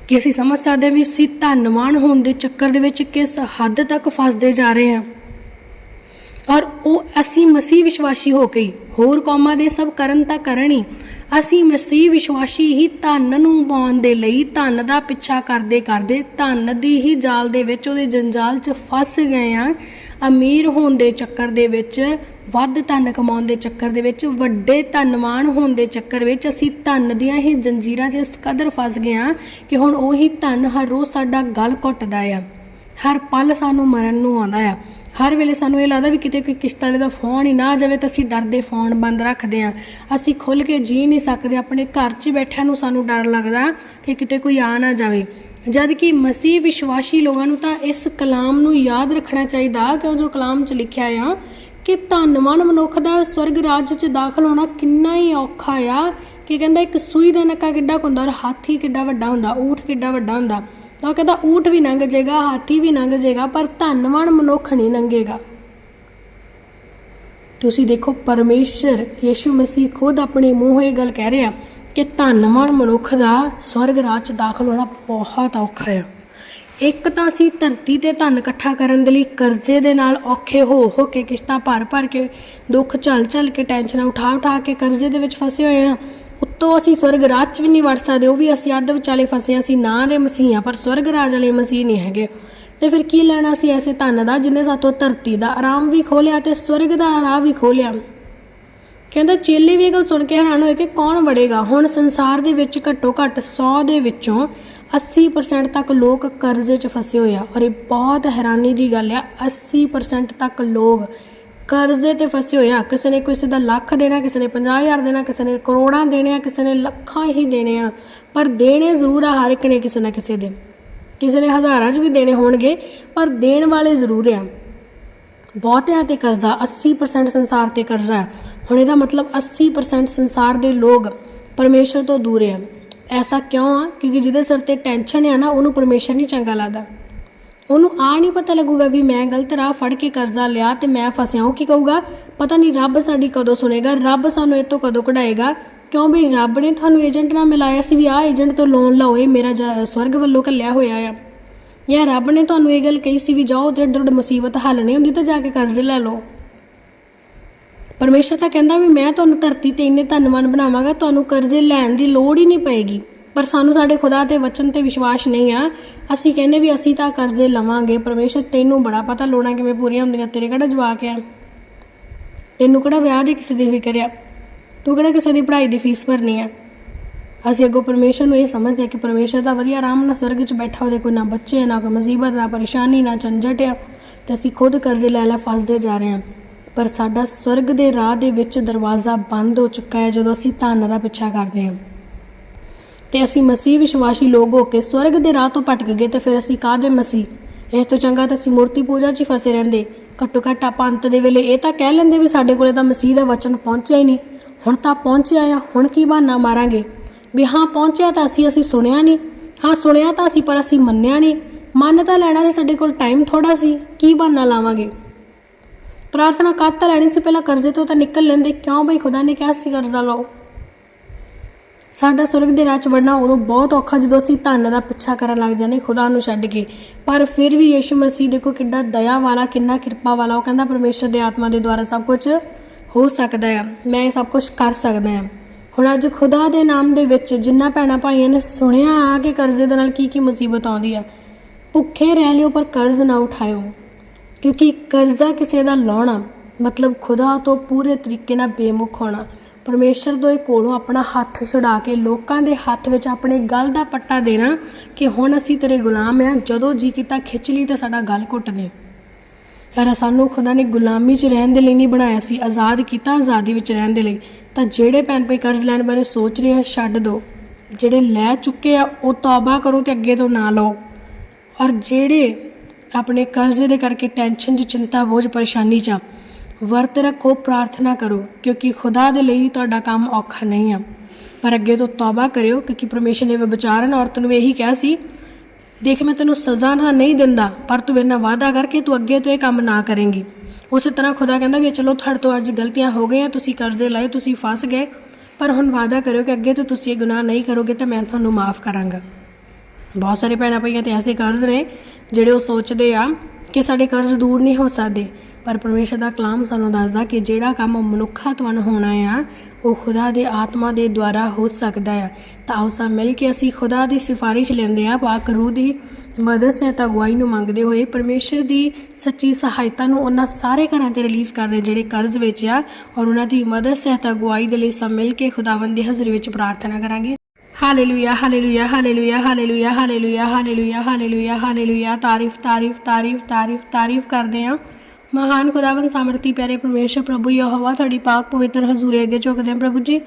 ਕਿ ਅਸੀਂ ਸਮਝ ਸਕਦੇ ਹਾਂ ਵੀ ਅਸੀਂ ਧੰਨਵਾਨ ਹੋਣ ਦੇ ਚੱਕਰ ਦੇ ਵਿੱਚ ਕਿਸ ਹੱਦ ਤੱਕ ਫਸਦੇ ਜਾ ਰਹੇ ਹਾਂ। ਔਰ ਉਹ ਅਸੀਂ ਮਸੀਹ ਵਿਸ਼ਵਾਸੀ ਹੋ ਕੇ ਹੋਰ ਕੌਮਾਂ ਦੇ ਸਭ ਕਰਨ ਤਾਂ ਕਰਨ ਹੀ। ਅਸੀਂ ਮਸੀਹ ਵਿਸ਼ਵਾਸੀ ਹੀ ਧਨ ਨੂੰ ਪਾਉਣ ਦੇ ਲਈ ਧਨ ਦਾ ਪਿੱਛਾ ਕਰਦੇ ਕਰਦੇ ਧਨ ਦੀ ਹੀ ਜਾਲ ਦੇ ਵਿੱਚ ਉਹਦੇ ਜੰਜਾਲ 'ਚ ਫਸ ਗਏ ਆ ਅਮੀਰ ਹੋਣ ਦੇ ਚੱਕਰ ਦੇ ਵਿੱਚ, ਵੱਧ ਧਨ ਕਮਾਉਣ ਦੇ ਚੱਕਰ ਦੇ ਵਿੱਚ, ਵੱਡੇ ਧਨਵਾਨ ਹੋਣ ਦੇ ਚੱਕਰ ਵਿੱਚ ਅਸੀਂ ਧਨ ਦੀਆਂ ਹੀ ਜੰਜੀਰਾਂ 'ਚ ਇਸ ਕਦਰ ਫਸ ਗਏ ਆ ਕਿ ਹੁਣ ਉਹੀ ਧਨ ਹਰ ਰੋਜ਼ ਸਾਡਾ ਗਲ ਘੁੱਟਦਾ ਆ। ਹਰ ਪਲ ਸਾਨੂੰ ਮਰਨ ਨੂੰ ਆਉਂਦਾ ਆ। ਹਰ ਵੇਲੇ ਸਾਨੂੰ ਇਹ ਲੱਗਦਾ ਵੀ ਕਿਤੇ ਕੋਈ ਕਿਸ਼ਤ ਵਾਲੇ ਦਾ ਫੋਨ ਹੀ ਨਾ ਆ ਜਾਵੇ ਤਾਂ ਅਸੀਂ ਡਰਦੇ ਫੋਨ ਬੰਦ ਰੱਖਦੇ ਆ ਅਸੀਂ ਖੁੱਲ ਕੇ ਜੀ ਨਹੀਂ ਸਕਦੇ, ਆਪਣੇ ਘਰ 'ਚ ਬੈਠਿਆਂ ਨੂੰ ਸਾਨੂੰ ਡਰ ਲੱਗਦਾ ਕਿ ਕਿਤੇ ਕੋਈ ਆ ਨਾ ਜਾਵੇ। ਜਦ ਕਿ ਮਸੀਹ ਵਿਸ਼ਵਾਸੀ ਲੋਕਾਂ ਨੂੰ ਤਾਂ ਇਸ ਕਲਾਮ ਨੂੰ ਯਾਦ ਰੱਖਣਾ ਚਾਹੀਦਾ, ਕਿਉਂ ਜੋ ਕਲਾਮ 'ਚ ਲਿਖਿਆ ਆ ਕਿ ਧੰਨਵਾਨ ਮਨੁੱਖ ਦਾ ਸਵਰਗ ਰਾਜ 'ਚ ਦਾਖਲ ਹੋਣਾ ਕਿੰਨਾ ਹੀ ਔਖਾ ਆ। ਕਿ ਕਹਿੰਦਾ, ਇੱਕ ਸੂਈ ਦਾ ਨੱਕਾ ਕਿੱਡਾ ਕੁ ਹੁੰਦਾ ਔਰ ਹਾਥੀ ਕਿੱਡਾ ਵੱਡਾ ਹੁੰਦਾ, ਊਠ ਕਿੱਡਾ ਵੱਡਾ ਹੁੰਦਾ। ਤਾਂ ਉਹ ਕਹਿੰਦਾ, ਊਠ ਵੀ ਲੰਘ ਜਾਏਗਾ ਹਾਥੀ ਵੀ ਲੰਘ ਜਾਏਗਾ ਪਰ ਧੰਨਵਾਨ ਮਨੁੱਖ ਨਹੀਂ ਲੰਘੇਗਾ ਤੁਸੀਂ ਦੇਖੋ, ਪਰਮੇਸ਼ਰ ਯੀਸ਼ੂ ਮਸੀਹ ਖੁਦ ਆਪਣੇ ਮੂੰਹੋਂ ਇਹ ਗੱਲ ਕਹਿ ਰਿਹਾ ਕਿ ਧੰਨਵਾਨ ਮਨੁੱਖ ਦਾ ਸਵਰਗ ਰਾਜ 'ਚ ਦਾਖਲ ਹੋਣਾ ਬਹੁਤ ਔਖਾ ਹੈ ਇੱਕ ਤਾਂ ਅਸੀਂ ਧਰਤੀ ਤੇ ਧਨ ਇਕੱਠਾ ਕਰਨ ਦੇ ਲਈ ਕਰਜ਼ੇ ਦੇ ਨਾਲ ਔਖੇ ਹੋ ਹੋ ਕੇ ਕਿਸ਼ਤਾਂ ਭਰ ਭਰ ਕੇ ਦੁੱਖ ਝੱਲ ਝੱਲ ਕੇ ਟੈਨਸ਼ਨਾਂ ਉਠਾ ਉਠਾ ਕੇ ਕਰਜ਼ੇ ਦੇ ਵਿੱਚ ਫਸੇ ਹੋਏ ਹਾਂ ਉੱਤੋਂ ਅਸੀਂ ਸਵਰਗ ਰਾਜ 'ਚ ਵੀ ਨਹੀਂ ਵੜ ਸਕਦੇ, ਉਹ ਵੀ ਅਸੀਂ ਅੱਧ ਵਿਚਾਲੇ ਫਸੇ ਹਾਂ, ਅਸੀਂ ਨਾਂ ਦੇ ਮਸੀਹ ਹਾਂ, ਪਰ ਸਵਰਗ ਰਾਜ ਵਾਲੇ ਮਸੀਹ ਨਹੀਂ ਹੈਗੇ। ਤੇ ਫਿਰ ਕੀ ਲੈਣਾ ਸੀ ਐਸੇ ਧਨ ਦਾ, ਜਿਨੇ ਸਾਤੋਂ ਧਰਤੀ ਦਾ ਆਰਾਮ ਵੀ ਖੋਲਿਆ ਤੇ ਸਵਰਗ ਦਾ ਰਾਹ ਵੀ ਖੋਲਿਆ? ਕਹਿੰਦਾ, ਚੇਲੇ ਵੀ ਇਹ ਗੱਲ ਸੁਣ ਕੇ ਹੈਰਾਨ ਹੋਏ ਕਿ ਕੌਣ ਵੜੇਗਾ? ਹੁਣ ਸੰਸਾਰ ਦੇ ਵਿੱਚ ਘੱਟੋ ਘੱਟ 100 ਦੇ ਵਿੱਚੋਂ 80% ਤੱਕ ਲੋਕ ਕਰਜ਼ੇ 'ਚ ਫਸੇ ਹੋਏ ਆ। ਔਰ ਇਹ ਬਹੁਤ ਹੈਰਾਨੀ ਦੀ ਗੱਲ ਆ 80% ਤੱਕ ਲੋਕ ਕਰਜ਼ੇ ਤੇ ਫਸੇ ਹੋਏ ਆ। ਕਿਸੇ ਨੇ ਕਿਸੇ ਦਾ ਲੱਖ ਦੇਣਾ, ਕਿਸੇ ਨੇ 50000 ਦੇਣਾ, ਕਿਸੇ ਨੇ ਕਰੋੜਾਂ ਦੇਣੇ ਆ, ਕਿਸੇ ਨੇ ਲੱਖਾਂ ਹੀ ਦੇਣੇ ਆ। ਪਰ ਦੇਣੇ ਜ਼ਰੂਰ ਆ, ਹਰ ਇੱਕ ਨੇ ਕਿਸੇ ਨਾ ਕਿਸੇ ਦੇ। ਕਿਸੇ ਨੇ ਹਜ਼ਾਰਾਂ 'ਚ ਵੀ ਦੇਣੇ ਹੋਣਗੇ, ਪਰ ਦੇਣ ਵਾਲੇ ਜ਼ਰੂਰ ਆ। ਬਹੁਤਿਆਂ ਤੇ ਕਰਜ਼ਾ 80% ਸੰਸਾਰ ਤੇ ਕਰਜ਼ਾ ਹੈ। ਹੁਣ ਇਹਦਾ ਮਤਲਬ 80% ਸੰਸਾਰ ਦੇ ਲੋਕ ਪਰਮੇਸ਼ਰ ਤੋਂ ਦੂਰ ਆ। ਐਸਾ ਕਿਉਂ ਆ? ਕਿਉਂਕਿ ਜਿਹਦੇ ਸਿਰ ਤੇ ਟੈਨਸ਼ਨ ਆ ਨਾ, ਉਹਨੂੰ ਪਰਮੇਸ਼ਰ ਨਹੀਂ ਚੰਗਾ ਲੱਗਦਾ। ਉਹਨੂੰ ਆ ਨਹੀਂ ਪਤਾ ਲੱਗੂਗਾ ਵੀ ਮੈਂ ਗਲਤ ਰਾਹ ਫੜ ਕੇ ਕਰਜ਼ਾ ਲਿਆ ਤੇ ਮੈਂ ਫਸਿਆ ਹਾਂ ਕੀ ਕਹੂਗਾ? ਪਤਾ ਨਹੀਂ ਰੱਬ ਸਾਡੀ ਕਦੋਂ ਸੁਣੇਗਾ, ਰੱਬ ਸਾਨੂੰ ਇਹ ਤੋਂ ਕਦੋਂ ਕਢਾਏਗਾ? ਕਿਉਂ ਵੀ ਰੱਬ ਨੇ ਤੁਹਾਨੂੰ ਏਜੰਟ ਨਾਲ ਮਿਲਾਇਆ ਸੀ ਵੀ ਆਹ ਏਜੰਟ ਤੋਂ ਲੋਨ ਲਓ, ਇਹ ਮੇਰਾ ਜਾ- ਸਵਰਗ ਵੱਲੋਂ ਘੱਲਿਆ ਹੋਇਆ ਆ। ਜਾਂ ਰੱਬ ਨੇ ਤੁਹਾਨੂੰ ਇਹ ਗੱਲ ਕਹੀ ਸੀ ਵੀ ਜਾਓ ਤੇ ਡਰਡ ਮੁਸੀਬਤ ਹੱਲ ਨਹੀਂ ਹੁੰਦੀ ਤਾਂ ਜਾ ਕੇ ਕਰਜ਼ੇ ਲੈ ਲਓ। ਪਰਮੇਸ਼ਰ ਤਾਂ ਕਹਿੰਦਾ ਵੀ ਮੈਂ ਤੁਹਾਨੂੰ ਧਰਤੀ ਤੇ ਇੰਨੇ ਧੰਨਵਾਨ ਬਣਾਵਾਂਗਾ, ਤੁਹਾਨੂੰ ਕਰਜ਼ੇ ਲੈਣ ਦੀ ਲੋੜ ਹੀ ਨਹੀਂ ਪਏਗੀ। ਪਰ ਸਾਨੂੰ ਸਾਡੇ ਖੁਦਾ ਦੇ ਵਚਨ ਤੇ ਵਿਸ਼ਵਾਸ ਨਹੀਂ ਆ। ਅਸੀਂ ਕਹਿੰਦੇ ਵੀ ਅਸੀਂ ਤਾਂ ਕਰਜ਼ੇ ਲਵਾਂਗੇ, ਪਰਮੇਸ਼ਰ ਤੈਨੂੰ ਬੜਾ ਪਤਾ ਲੋੜਾਂ ਕਿਵੇਂ ਪੂਰੀਆਂ ਹੁੰਦੀਆਂ, ਤੇਰੇ ਕਿਹੜਾ ਜਵਾਕ ਆ? ਤੈਨੂੰ ਕਿਹੜਾ ਵਿਆਹ ਦੀ ਕਿਸੇ ਦੀ ਫਿਕਰ ਆ? ਤੂੰ ਕਿਹੜਾ ਕਿਸੇ ਦੀ ਪੜ੍ਹਾਈ ਦੀ ਫੀਸ ਭਰਨੀ ਆ? ਅਸੀਂ ਅੱਗੋਂ ਪਰਮੇਸ਼ਰ ਨੂੰ ਇਹ ਸਮਝਦੇ ਹਾਂ ਕਿ ਪਰਮੇਸ਼ਰ ਦਾ ਵਧੀਆ ਆਰਾਮ ਨਾਲ ਸਵਰਗ 'ਚ ਬੈਠਾ ਉਹਦੇ ਕੋਈ ਨਾ ਬੱਚੇ, ਨਾ ਕੋਈ ਮੁਸੀਬਤ, ਨਾ ਪਰੇਸ਼ਾਨੀ, ਨਾ ਝੰਜਟ ਆ ਤੇ ਅਸੀਂ ਖੁਦ ਕਰਜ਼ੇ ਲੈ ਲੈ ਫਸਦੇ ਜਾ ਰਹੇ ਹਾਂ। ਪਰ ਸਾਡਾ ਸਵਰਗ ਦੇ ਰਾਹ ਦੇ ਵਿੱਚ ਦਰਵਾਜ਼ਾ ਬੰਦ ਹੋ ਚੁੱਕਾ ਹੈ ਜਦੋਂ ਅਸੀਂ ਧਨ ਦਾ ਪਿੱਛਾ ਕਰਦੇ ਹਾਂ। ਤੇ ਅਸੀਂ ਮਸੀਹ ਵਿਸ਼ਵਾਸੀ ਲੋਕ ਹੋ ਕੇ ਸਵਰਗ ਦੇ ਰਾਹ ਤੋਂ ਭਟਕ ਗਏ ਤੇ ਫਿਰ ਅਸੀਂ ਕਾਹਦੇ ਮਸੀਹ? ਇਸ ਤੋਂ ਚੰਗਾ ਤਾਂ ਅਸੀਂ ਮੂਰਤੀ ਪੂਜਾ 'ਚ ਹੀ ਫਸੇ ਰਹਿੰਦੇ। ਘੱਟੋ ਘੱਟ ਆਪਾਂ ਅੰਤ ਦੇ ਵੇਲੇ ਇਹ ਤਾਂ ਕਹਿ ਲੈਂਦੇ ਵੀ ਸਾਡੇ ਕੋਲੇ ਤਾਂ ਮਸੀਹ ਦਾ ਵਚਨ ਪਹੁੰਚਿਆ ਹੀ ਨਹੀਂ। ਹੁਣ ਤਾਂ ਪਹੁੰਚਿਆ ਆ, ਹੁਣ ਕੀ ਬਹਾਨਾ ਮਾਰਾਂਗੇ? ਵੀ ਹਾਂ, ਪਹੁੰਚਿਆ ਤਾਂ ਅਸੀਂ ਅਸੀਂ ਸੁਣਿਆ ਨਹੀਂ। ਹਾਂ, ਸੁਣਿਆ ਤਾਂ ਅਸੀਂ ਪਰ ਅਸੀਂ ਮੰਨਿਆ ਨਹੀਂ। ਮੰਨ ਤਾਂ ਲੈਣਾ ਸੀ, ਸਾਡੇ ਕੋਲ ਟਾਈਮ ਥੋੜਾ ਸੀ, ਕੀ ਬਹਾਨਾ ਲਾਵਾਂਗੇ? ਪ੍ਰਾਰਥਨਾ ਕਰ ਤਾਂ ਲੈਣੀ ਸੀ, ਪਹਿਲਾਂ ਕਰਜ਼ੇ ਤੋਂ ਤਾਂ ਨਿਕਲ ਲੈਂਦੇ। ਕਿਉਂ ਬਈ? ਖੁਦਾ ਨੇ ਕਿਹਾ ਸੀ ਕਰਜ਼ਾ ਲਓ। ਸਾਡਾ ਸੁਰਗ ਦੇ ਰਾਹ 'ਚ ਵੜਨਾ ਉਦੋਂ ਬਹੁਤ ਔਖਾ, ਜਦੋਂ ਅਸੀਂ ਧਨ ਦਾ ਪਿੱਛਾ ਕਰਨ ਲੱਗ ਜਾਂਦੇ, ਖੁਦਾ ਨੂੰ ਛੱਡ ਕੇ। ਪਰ ਫਿਰ ਵੀ ਯੀਸ਼ੂ ਮਸੀਹ ਦੇਖੋ ਕਿੰਨਾ ਦਇਆ ਵਾਲਾ, ਕਿੰਨਾ ਕਿਰਪਾ ਵਾਲਾ, ਉਹ ਕਹਿੰਦਾ ਪਰਮੇਸ਼ਰ ਦੇ ਆਤਮਾ ਦੇ ਦੁਆਰਾ ਸਭ ਕੁਝ ਹੋ ਸਕਦਾ ਆ, ਮੈਂ ਇਹ ਸਭ ਕੁਝ ਕਰ ਸਕਦਾ ਹਾਂ ਹੁਣ ਅੱਜ ਖੁਦਾ ਦੇ ਨਾਮ ਦੇ ਵਿੱਚ ਜਿੰਨਾ ਭੈਣਾਂ ਭਾਈਆਂ ਨੇ ਸੁਣਿਆ ਆ ਕਿ ਕਰਜ਼ੇ ਦੇ ਨਾਲ ਕੀ ਕੀ ਮੁਸੀਬਤ ਆਉਂਦੀ ਆ, ਭੁੱਖੇ ਰਹਿ ਲਿਓ ਪਰ ਕਰਜ਼ ਨਾ ਉਠਾਇਓ। ਕਿਉਂਕਿ ਕਰਜ਼ਾ ਕਿਸੇ ਦਾ ਲਾਉਣਾ ਮਤਲਬ ਖੁਦਾ ਤੋਂ ਪੂਰੇ ਤਰੀਕੇ ਨਾਲ ਬੇਮੁਖ ਹੋਣਾ। ਪਰਮੇਸ਼ਰ ਦੇ ਕੋਲੋਂ ਆਪਣਾ ਹੱਥ ਛੁਡਾ ਕੇ ਲੋਕਾਂ ਦੇ ਹੱਥ ਵਿੱਚ ਆਪਣੇ ਗਲ ਦਾ ਪੱਟਾ ਦੇਣਾ ਕਿ ਹੁਣ ਅਸੀਂ ਤੇਰੇ ਗੁਲਾਮ ਆ ਜਦੋਂ ਜੀ ਕੀਤਾ ਖਿੱਚ ਲਈ ਤੇ ਸਾਡਾ ਗਲ ਘੁੱਟ ਦੇ। ਯਾਰ ਸਾਨੂੰ ਖੁਦਾ ਨੇ ਗੁਲਾਮੀ 'ਚ ਰਹਿਣ ਦੇ ਲਈ ਨਹੀਂ ਬਣਾਇਆ ਸੀ ਆਜ਼ਾਦ ਕੀਤਾ ਆਜ਼ਾਦੀ ਵਿੱਚ ਰਹਿਣ ਦੇ ਲਈ। ਤਾਂ ਜਿਹੜੇ ਭੈਣ ਭਾਈ ਕਰਜ਼ ਲੈਣ ਬਾਰੇ ਸੋਚ ਰਹੇ ਆ ਛੱਡ ਦਿਓ ਜਿਹੜੇ ਲੈ ਚੁੱਕੇ ਆ ਉਹ ਤੌਬਾ ਕਰੋ ਤੇ ਅੱਗੇ ਤੋਂ ਨਾ ਲਓ। ਔਰ ਜਿਹੜੇ ਆਪਣੇ ਕਰਜ਼ੇ ਦੇ ਕਰਕੇ ਟੈਨਸ਼ਨ 'ਚ ਚਿੰਤਾ ਬੋਝ ਪਰੇਸ਼ਾਨੀ 'ਚ ਆ, ਵਰਤ ਰੱਖੋ, ਪ੍ਰਾਰਥਨਾ ਕਰੋ, ਕਿਉਂਕਿ ਖੁਦਾ ਦੇ ਲਈ ਤੁਹਾਡਾ ਕੰਮ ਔਖਾ ਨਹੀਂ ਆ। ਪਰ ਅੱਗੇ ਤੋਂ ਤੌਬਾ ਕਰਿਓ, ਕਿਉਂਕਿ ਪਰਮੇਸ਼ਰ ਨੇ ਵਿਚਾਰਨ ਔਰਤ ਨੂੰ ਇਹੀ ਕਿਹਾ ਸੀ, ਦੇਖ, ਮੈਂ ਤੈਨੂੰ ਸਜ਼ਾ ਤਾਂ ਨਹੀਂ ਦਿੰਦਾ, ਪਰ ਤੂੰ ਮੇਰੇ ਵਾਅਦਾ ਕਰਕੇ ਤੂੰ ਅੱਗੇ ਤੋਂ ਇਹ ਕੰਮ ਨਾ ਕਰੇਂਗੀ। ਉਸੇ ਤਰ੍ਹਾਂ ਖੁਦਾ ਕਹਿੰਦਾ ਵੀ, ਚਲੋ, ਤੁਹਾਡੇ ਤੋਂ ਅੱਜ ਗਲਤੀਆਂ ਹੋ ਗਈਆਂ, ਤੁਸੀਂ ਕਰਜ਼ੇ ਲਏ, ਤੁਸੀਂ ਫਸ ਗਏ, ਪਰ ਹੁਣ ਵਾਅਦਾ ਕਰਿਓ ਕਿ ਅੱਗੇ ਤੋਂ ਤੁਸੀਂ ਇਹ ਗੁਨਾਹ ਨਹੀਂ ਕਰੋਗੇ ਤਾਂ ਮੈਂ ਤੁਹਾਨੂੰ ਮਾਫ ਕਰਾਂਗਾ। ਬਹੁਤ ਸਾਰੇ ਭੈਣਾਂ ਭਈਆਂ ਤੇ ਐਸੇ ਕਰਜ਼ ਨੇ ਜਿਹੜੇ ਉਹ ਸੋਚਦੇ ਆ ਕਿ ਸਾਡੇ ਕਰਜ਼ ਦੂਰ ਨਹੀਂ ਹੋ ਸਕਦੇ। ਪਰ ਪਰਮੇਸ਼ਰ ਦਾ ਕਲਾਮ ਸਾਨੂੰ ਦੱਸਦਾ ਕਿ ਜਿਹੜਾ ਕੰਮ ਮਨੁੱਖਾਂ ਤੋਂ ਹੋਣਾ ਆ, ਉਹ ਖੁਦਾ ਦੇ ਆਤਮਾ ਦੇ ਦੁਆਰਾ ਹੋ ਸਕਦਾ ਆ। ਤਾਂ ਆਓ ਸਭ ਮਿਲ ਕੇ ਅਸੀਂ ਖੁਦਾ ਦੀ ਸਿਫਾਰਿਸ਼ ਲੈਂਦੇ ਆ, ਪਾਕ ਰੂਹ ਦੀ ਮਦਦ ਸਹਾਇਤਾ ਅਗਵਾਈ ਨੂੰ ਮੰਗਦੇ ਹੋਏ ਪਰਮੇਸ਼ਰ ਦੀ ਸੱਚੀ ਸਹਾਇਤਾ ਨੂੰ ਉਹਨਾਂ ਸਾਰੇ ਘਰਾਂ ਤੇ ਰਿਲੀਜ਼ ਕਰਦੇ ਜਿਹੜੇ ਕਰਜ਼ ਵਿੱਚ ਆ, ਔਰ ਉਹਨਾਂ ਦੀ ਮਦਦ ਸਹਾਇਤਾ ਅਗਵਾਈ ਦੇ ਲਈ ਸਭ ਮਿਲ ਕੇ ਖੁਦਾਵੰਦ ਦੀ ਹਜ਼ੂਰੀ ਵਿੱਚ ਪ੍ਰਾਰਥਨਾ ਕਰਾਂਗੇ। Hallelujah hallelujah hallelujah hallelujah hallelujah hallelujah hallelujah hallelujah ਤਾਰੀਫ ਤਾਰੀਫ ਤਾਰੀਫ ਤਾਰੀਫ ਤਾਰੀਫ ਕਰਦੇ ਹਾਂ ਮਹਾਨ ਖੁਦਾਵੰਦ ਸਮਰਤੀ ਪਿਆਰੇ ਪਰਮੇਸ਼ਰ, ਪ੍ਰਭੂ ਯਹੋਵਾ, ਤੁਹਾਡੀ ਪਾਕ ਪਵਿੱਤਰ ਹਜ਼ੂਰੀ ਅੱਗੇ ਝੁਕਦੇ ਹਾਂ ਪ੍ਰਭੂ ਜੀ।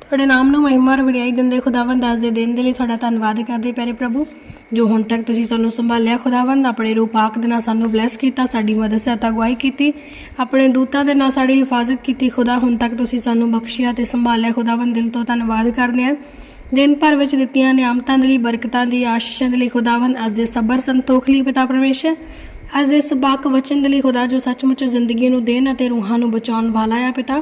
ਤੁਹਾਡੇ ਨਾਮ ਨੂੰ ਮਹਿਮਾ ਔਰ ਵਡਿਆਈ ਦਿੰਦੇ ਖੁਦਾਵੰਦ, ਦਾਸ ਦੇ ਦਿਨ ਦੇ ਲਈ ਤੁਹਾਡਾ ਧੰਨਵਾਦ ਕਰਦੇ ਪਿਆਰੇ ਪ੍ਰਭੂ, ਜੋ ਹੁਣ ਤੱਕ ਤੁਸੀਂ ਸਾਨੂੰ ਸੰਭਾਲਿਆ ਖੁਦਾਵੰਦ, ਆਪਣੇ ਰੂਪ ਪਾਕ ਦੇ ਨਾਲ ਸਾਨੂੰ ਬਲੈਸ ਕੀਤਾ, ਸਾਡੀ ਮਦਦ, ਸਹਾਇਤਾ ਅਗਵਾਈ ਕੀਤੀ, ਆਪਣੇ ਦੂਤਾਂ ਦੇ ਨਾਲ ਸਾਡੀ ਹਿਫਾਜ਼ਤ ਕੀਤੀ। ਖੁਦਾ, ਹੁਣ ਤੱਕ ਤੁਸੀਂ ਸਾਨੂੰ ਬਖਸ਼ਿਆ ਤੇ ਸੰਭਾਲਿਆ ਖੁਦਾਵੰਦ, ਦਿਲ ਤੋਂ ਧੰਨਵਾਦ ਕਰਦੇ ਹਾਂ। ਦਿਨ ਭਰ ਵਿੱਚ ਦਿੱਤੀਆਂ ਨਿਆਮਤਾਂ ਦੇ ਲਈ, ਬਰਕਤਾਂ ਦੀ, ਆਸ਼ੀਸ਼ਾਂ ਦੇ ਲਈ ਖੁਦਾਵੰਦ, ਅੱਜ ਦੇ ਸਬਰ ਸੰਤੋਖ ਲਈ ਪਿਤਾ ਪਰਮੇਸ਼ਰ। ਅੱਜ ਦੇ ਸਬਾਕ ਵਚਨ ਦੇ ਲਈ ਖੁਦਾ ਜੋ ਸੱਚਮੁੱਚ ਜ਼ਿੰਦਗੀ ਨੂੰ ਦੇਣ ਅਤੇ ਰੂਹਾਂ ਨੂੰ ਬਚਾਉਣ ਵਾਲਾ ਆ ਪਿਤਾ,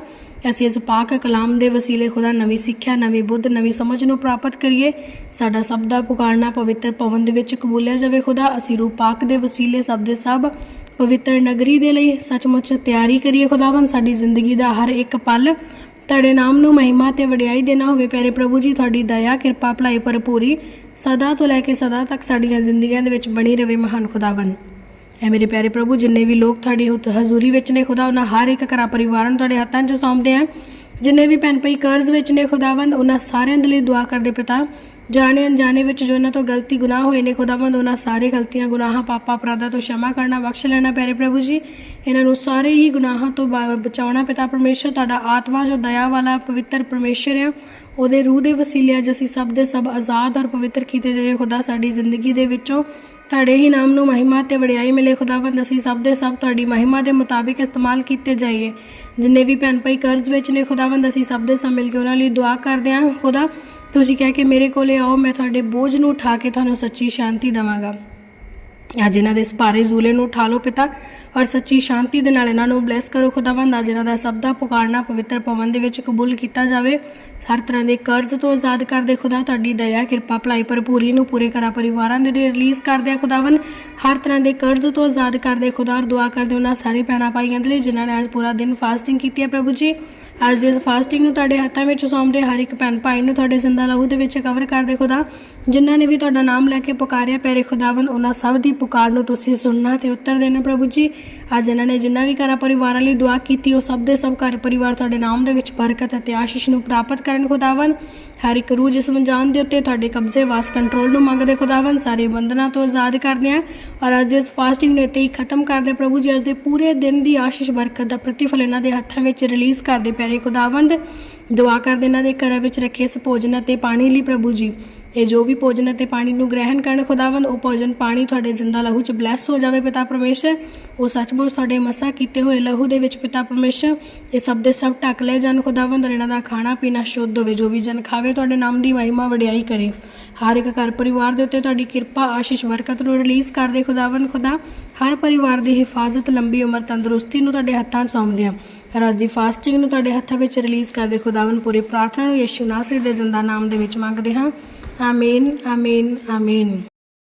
ਅਸੀਂ ਇਸ ਪਾਕ ਕਲਾਮ ਦੇ ਵਸੀਲੇ ਖੁਦਾ ਨਵੀਂ ਸਿੱਖਿਆ, ਨਵੀਂ ਬੁੱਧ, ਨਵੀਂ ਸਮਝ ਨੂੰ ਪ੍ਰਾਪਤ ਕਰੀਏ। ਸਾਡਾ ਸਭ ਦਾ ਪੁਕਾਰਨਾ ਪਵਿੱਤਰ ਪਵਨ ਦੇ ਵਿੱਚ ਕਬੂਲਿਆ ਜਾਵੇ ਖੁਦਾ। ਅਸੀਂ ਰੂਹ ਪਾਕ ਦੇ ਵਸੀਲੇ ਸਭ ਦੇ ਸਭ ਪਵਿੱਤਰ ਨਗਰੀ ਦੇ ਲਈ ਸੱਚਮੁੱਚ ਤਿਆਰੀ ਕਰੀਏ ਖੁਦਾਵੰਦ। ਸਾਡੀ ਜ਼ਿੰਦਗੀ ਦਾ ਹਰ ਇੱਕ ਪਲ ਤੁਹਾਡੇ ਨਾਮ ਨੂੰ ਮਹਿਮਾ ਤੇ ਵਡਿਆਈ ਦੇਣਾ ਹੋਵੇ। ਪਿਆਰੇ ਪ੍ਰਭੂ ਜੀ, ਤੁਹਾਡੀ ਦਇਆ, ਕਿਰਪਾ, ਭਲਾਈ ਭਰਪੂਰੀ ਸਦਾ ਤੋਂ ਲੈ ਕੇ ਸਦਾ ਤੱਕ ਸਾਡੀਆਂ ਜ਼ਿੰਦਗੀਆਂ ਦੇ ਵਿੱਚ ਬਣੀ ਰਹੇ ਮਹਾਨ ਖੁਦਾਵੰਦ। ਐ ਮੇਰੇ ਪਿਆਰੇ ਪ੍ਰਭੂ, ਜਿੰਨੇ ਵੀ ਲੋਕ ਤੁਹਾਡੀ ਹੁਤ ਹਜ਼ੂਰੀ ਵਿੱਚ ਨੇ ਖੁਦਾ, ਉਹਨਾਂ ਹਰ ਇੱਕ ਘਰਾਂ ਪਰਿਵਾਰਾਂ ਨੂੰ ਤੁਹਾਡੇ ਹੱਥਾਂ 'ਚ ਸੌਂਪਦੇ ਆਂ। ਜਿੰਨੇ ਵੀ ਭੈਣ ਭਾਈ ਕਰਜ਼ ਵਿੱਚ ਨੇ ਖੁਦਾਵੰਦ, ਉਹਨਾਂ ਸਾਰਿਆਂ ਦੇ ਲਈ ਦੁਆ ਕਰਦੇ ਪਿਤਾ। ਜਾਣੇ ਅਣਜਾਣੇ ਵਿੱਚ ਜੋ ਉਹਨਾਂ ਤੋਂ ਗਲਤੀ ਗੁਨਾਹ ਹੋਏ ਨੇ ਖੁਦਾਵੰਦ, ਉਹਨਾਂ ਸਾਰੇ ਗਲਤੀਆਂ, ਗੁਨਾਹਾਂ, ਪਾਪਾ, ਅਪਰਾਧਾਂ ਤੋਂ ਸ਼ਮਾ ਕਰਨਾ, ਬਖਸ਼ ਲੈਣਾ ਪਿਆਰੇ ਪ੍ਰਭੂ ਜੀ। ਇਹਨਾਂ ਨੂੰ ਸਾਰੇ ਹੀ ਗੁਨਾਹਾਂ ਤੋਂ ਬਚਾਉਣਾ ਪਿਤਾ ਪਰਮੇਸ਼ਰ, ਤੁਹਾਡਾ ਆਤਮਾ ਜੋ ਦਇਆ ਵਾਲਾ, ਪਵਿੱਤਰ ਪਰਮੇਸ਼ਰ ਆ, ਉਹਦੇ ਰੂਹ ਦੇ ਵਸੀਲੇ ਅੱਜ ਅਸੀਂ ਸਭ ਦੇ ਸਭ ਆਜ਼ਾਦ ਔਰ ਪਵਿੱਤਰ ਕੀਤੇ ਜਾਏ ਖੁਦਾ ਸਾਡੀ ਜ਼ਿੰਦਗੀ ਦੇ ਵਿੱਚੋਂ ਤੁਹਾਡੇ ਹੀ ਨਾਮ ਨੂੰ ਮਹਿਮਾ ਤੇ ਵਡਿਆਈ ਮਿਲੇ ਖੁਦਾਵੰਦ, ਅਸੀਂ ਸਭ ਦੇ ਸਭ ਤੁਹਾਡੀ ਮਹਿਮਾ ਦੇ ਮੁਤਾਬਿਕ ਇਸਤੇਮਾਲ ਕੀਤੇ ਜਾਈਏ। ਜਿੰਨੇ ਵੀ ਭੈਣ ਭਾਈ ਕਰਜ਼ ਵਿੱਚ ਨੇ ਖੁਦਾਵੰਦ, ਅਸੀਂ ਸਭ ਦੇ ਸਭ ਮਿਲ ਕੇ ਉਹਨਾਂ ਲਈ ਦੁਆ ਕਰਦੇ ਹਾਂ। ਖੁਦਾ, ਤੁਸੀਂ ਕਹਿ ਕੇ ਮੇਰੇ ਕੋਲੇ ਆਓ, ਮੈਂ ਤੁਹਾਡੇ ਬੋਝ ਨੂੰ ਉਠਾ ਕੇ ਤੁਹਾਨੂੰ ਸੱਚੀ ਸ਼ਾਂਤੀ ਦੇਵਾਂਗਾ। ਅੱਜ ਇਹਨਾਂ ਦੇ ਇਸ ਭਾਰੇ ਜ਼ੂਲੇ ਨੂੰ ਉਠਾ ਲਓ ਪਿਤਾ, ਔਰ ਸੱਚੀ ਸ਼ਾਂਤੀ ਦੇ ਨਾਲ ਇਹਨਾਂ ਨੂੰ ਬਲੈਸ ਕਰੋ ਖੁਦਾਵੰਦ, ਅੱਜ ਇਹਨਾਂ ਦਾ ਸਭ ਦਾ ਪੁਕਾਰਨਾ ਪਵਿੱਤਰ ਭਵਨ ਦੇ ਵਿੱਚ ਕਬੂਲ ਕੀਤਾ ਜਾਵੇ। ਹਰ ਤਰ੍ਹਾਂ ਦੇ ਕਰਜ਼ ਤੋਂ ਆਜ਼ਾਦ ਕਰਦੇ ਖੁਦਾ, ਤੁਹਾਡੀ ਦਇਆ, ਕਿਰਪਾ, ਭਲਾਈ ਭਰਪੂਰੀ ਨੂੰ ਪੂਰੇ ਘਰਾਂ ਪਰਿਵਾਰਾਂ ਦੇ ਲਈ ਰਿਲੀਜ਼ ਕਰਦੇ ਆ ਖੁਦਾਵੰਦ। ਹਰ ਤਰ੍ਹਾਂ ਦੇ ਕਰਜ਼ ਤੋਂ ਆਜ਼ਾਦ ਕਰਦੇ ਖੁਦਾ, ਔਰ ਦੁਆ ਕਰਦੇ ਉਹਨਾਂ ਸਾਰੇ ਭੈਣਾਂ ਭਾਈਆਂ ਦੇ ਲਈ ਜਿਨ੍ਹਾਂ ਨੇ ਅੱਜ ਪੂਰਾ ਦਿਨ ਫਾਸਟਿੰਗ ਕੀਤੀ ਹੈ ਪ੍ਰਭੂ ਜੀ। ਅੱਜ ਦੇ ਇਸ ਫਾਸਟਿੰਗ ਨੂੰ ਤੁਹਾਡੇ ਹੱਥਾਂ ਵਿੱਚ ਸੌਂਪਦੇ ਹਰ ਇੱਕ ਭੈਣ ਭਾਈ ਨੂੰ ਤੁਹਾਡੇ ਜ਼ਿੰਦਾ ਲਹੂ ਦੇ ਵਿੱਚ ਕਵਰ ਕਰਦੇ ਖੁਦਾ। ਜਿਨ੍ਹਾਂ ਨੇ ਵੀ ਤੁਹਾਡਾ ਨਾਮ ਲੈ ਕੇ ਪੁਕਾਰਿਆ, ਪਿਆਰੇ ਖੁਦਾਵੰਦ, ਉਹਨਾਂ ਸਭ ਦੀ ਪੁਕਾਰ ਨੂੰ ਤੁਸੀਂ ਸੁਣਨਾ ਤੇ ਉੱਤਰ ਦੇਣਾ ਪ੍ਰਭੂ ਜੀ। ਅੱਜ ਇਹਨਾਂ ਨੇ ਜਿੰਨਾ ਵੀ ਘਰਾਂ ਪਰਿਵਾਰਾਂ ਲਈ ਦੁਆ ਕੀਤੀ, ਉਹ ਸਭ ਦੇ ਸਭ ਘਰ ਪਰਿਵਾਰ ਤੁਹਾਡੇ ਨਾਮ ਦੇ ਵਿੱਚ ਬਰਕਤ ਅਤੇ ਆਸ਼ੀਸ਼ ਨੂੰ ਪ੍ਰਾਪਤ ਕਰਨ ਖੁਦਾਵੰਦ। ਹਰ ਇੱਕ ਰੂਹ ਜਿਸਮ ਜਾਨ ਦੇ ਉੱਤੇ ਤੁਹਾਡੇ ਕਬਜ਼ੇ ਵਾਸ ਕੰਟਰੋਲ ਨੂੰ ਮੰਗਦੇ ਖੁਦਾਵੰਦ, ਸਾਰੇ ਬੰਧਨਾਂ ਤੋਂ ਆਜ਼ਾਦ ਕਰਦੇ ਆ ਔਰ ਅੱਜ ਇਸ ਫਾਸਟਿੰਗ ਨੂੰ ਇੱਥੇ ਹੀ ਖਤਮ ਕਰਦੇ ਪ੍ਰਭੂ ਜੀ। ਅੱਜ ਦੇ ਪੂਰੇ ਦਿਨ ਦੀ ਆਸ਼ੀਸ਼, ਬਰਕਤ ਦਾ ਪ੍ਰਤੀਫਲ ਇਹਨਾਂ ਦੇ ਹੱਥਾਂ ਵਿੱਚ ਰਿਲੀਜ਼ ਕਰਦੇ ਪਿਆਰੇ ਖੁਦਾਵੰਦ। ਦੁਆ ਕਰਦੇ ਇਹਨਾਂ ਦੇ ਘਰਾਂ ਵਿੱਚ ਰੱਖੇ ਇਸ ਭੋਜਨ ਅਤੇ ਪਾਣੀ ਲਈ ਪ੍ਰਭੂ ਜੀ। ਇਹ ਜੋ ਵੀ ਭੋਜਨ ਅਤੇ ਪਾਣੀ ਨੂੰ ਗ੍ਰਹਿਣ ਕਰਨ ਖੁਦਾਵੰਦ, ਉਹ ਭੋਜਨ ਪਾਣੀ ਤੁਹਾਡੇ ਜ਼ਿੰਦਾ ਲਹੂ 'ਚ ਬਲੈਸ ਹੋ ਜਾਵੇ ਪਿਤਾ ਪਰਮੇਸ਼ਰ। ਉਹ ਸੱਚਮੁੱਚ ਤੁਹਾਡੇ ਮਸਾ ਕੀਤੇ ਹੋਏ ਲਹੂ ਦੇ ਵਿੱਚ ਪਿਤਾ ਪਰਮੇਸ਼ਰ। ਇਹ ਸਭ ਦੇ ਸਭ ਢੱਕ ਲੈ ਜਾਣ ਖੁਦਾਵੰਦ ਇਹਨਾਂ ਦਾ ਖਾਣਾ ਪੀਣਾ ਸ਼ੁੱਧ ਹੋਵੇ। ਜੋ ਵੀ ਜਨ ਖਾਵੇ, ਤੁਹਾਡੇ ਨਾਮ ਦੀ ਮਹਿਮਾ ਵਡਿਆਈ ਕਰੇ। ਹਰ ਇੱਕ ਘਰ ਪਰਿਵਾਰ ਦੇ ਉੱਤੇ ਤੁਹਾਡੀ ਕਿਰਪਾ, ਆਸ਼ੀਸ਼, ਬਰਕਤ ਨੂੰ ਰਿਲੀਜ਼ ਕਰਦੇ ਖੁਦਾਵੰਦ ਖੁਦਾ। ਹਰ ਪਰਿਵਾਰ ਦੀ ਹਿਫਾਜ਼ਤ, ਲੰਬੀ ਉਮਰ, ਤੰਦਰੁਸਤੀ ਨੂੰ ਤੁਹਾਡੇ ਹੱਥਾਂ 'ਚ ਸੌਂਪਦੇ ਹਾਂ ਪਰ ਦੀ ਫਾਸਟਿੰਗ ਨੂੰ ਤੁਹਾਡੇ ਹੱਥਾਂ ਵਿੱਚ ਰਿਲੀਜ਼ ਕਰਦੇ ਖੁਦਾਵੰ ਪੂਰੀ ਪ੍ਰਾਰਥਨਾ ਨੂੰ ਯਿਸੂ ਨਾਸਰੀ ਦੇ ਜ਼ਿੰਦਾ ਨਾਮ ਦੇ ਵਿੱਚ ਮੰਗਦੇ ਹਾਂ। ਆਮੀਨ ਆਮੀਨ ਆਮੀਨ